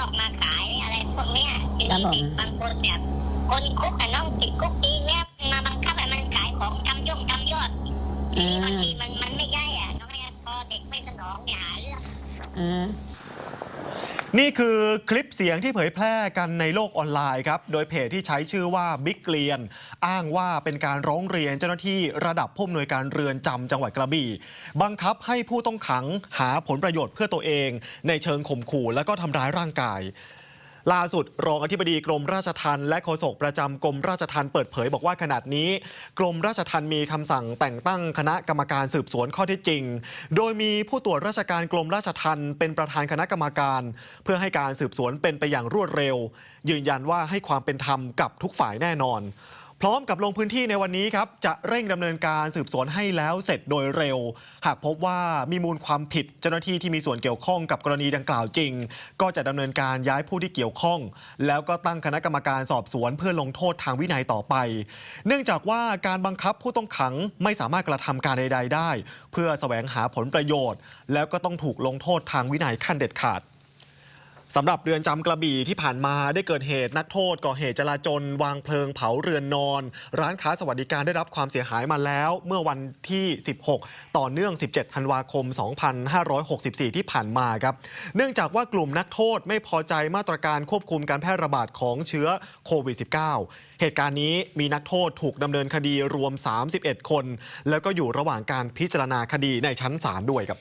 นอกมาขายอะไรพวกเนี้ยทีครับนี้ผมเด็กบางคนเนี่ยคนคุกอะน้องติดคุกปีเนี้ยมาบังคับให้มันขายของทำย่งทำยอดทีนี้บางทีมันมันไม่ได้อะน้องเนี่ยพอเด็กไม่สนองเนี่ยหาเรื่องอืม นี่คือคลิปเสียงที่เผยแพร่กันในโลกออนไลน์ครับ โดยเพจที่ใช้ชื่อว่าบิ๊กเรียน อ้างว่าเป็นการร้องเรียนเจ้าหน้าที่ระดับผู้อำนวยการเรือนจำจังหวัดกระบี่ บังคับให้ผู้ต้องขังหาผลประโยชน์เพื่อตัวเอง ในเชิงข่มขู่และก็ทำร้ายร่างกาย ล่าสุดรองอธิบดีกรมราชทัณฑ์และโฆษกประจำกรมราชทัณฑ์เปิดเผยบอกว่าขณะนี้ กรมราชทัณฑ์มีคำสั่งแต่งตั้งคณะกรรมการสืบสวนข้อเท็จจริง โดยมีผู้ตรวจราชการกรมราชทัณฑ์เป็นประธานคณะกรรมการ เพื่อให้การสืบสวนเป็นไปอย่างรวดเร็ว ยืนยันว่าให้ความเป็นธรรมกับทุกฝ่ายแน่นอน พร้อมกับลงพื้นที่ในวันนี้ครับจะเร่งดำเนินการสืบสวนให้แล้วเสร็จโดยเร็ว หากพบว่ามีมูลความผิดเจ้าหน้าที่ที่มีส่วนเกี่ยวข้องกับกรณีดังกล่าวจริง ก็จะดำเนินการย้ายผู้ที่เกี่ยวข้อง แล้วก็ตั้งคณะกรรมการสอบสวนเพื่อลงโทษทางวินัยต่อไป เนื่องจากว่าการบังคับผู้ต้องขังไม่สามารถกระทำการใด ๆ ได้ เพื่อแสวงหาผลประโยชน์ แล้วก็ต้องถูกลงโทษทางวินัยขั้นเด็ดขาด สำหรับเรือนจำกระบี่ที่ผ่านมาได้เกิดเหตุนักโทษก่อเหตุจลาจลวางเพลิงเผาเรือนนอน ร้านค้าสวัสดิการได้รับความเสียหายมาแล้ว เมื่อวันที่ 16 ต่อเนื่อง 17 ธันวาคม 2564 ที่ผ่านมาครับ เนื่องจากว่ากลุ่มนักโทษไม่พอใจมาตรการควบคุมการแพร่ระบาดของเชื้อโควิด -19 เหตุการณ์นี้มีนักโทษถูกดำเนินคดีรวม 31 คน แล้วก็อยู่ระหว่างการพิจารณาคดีในชั้นศาลด้วยครับ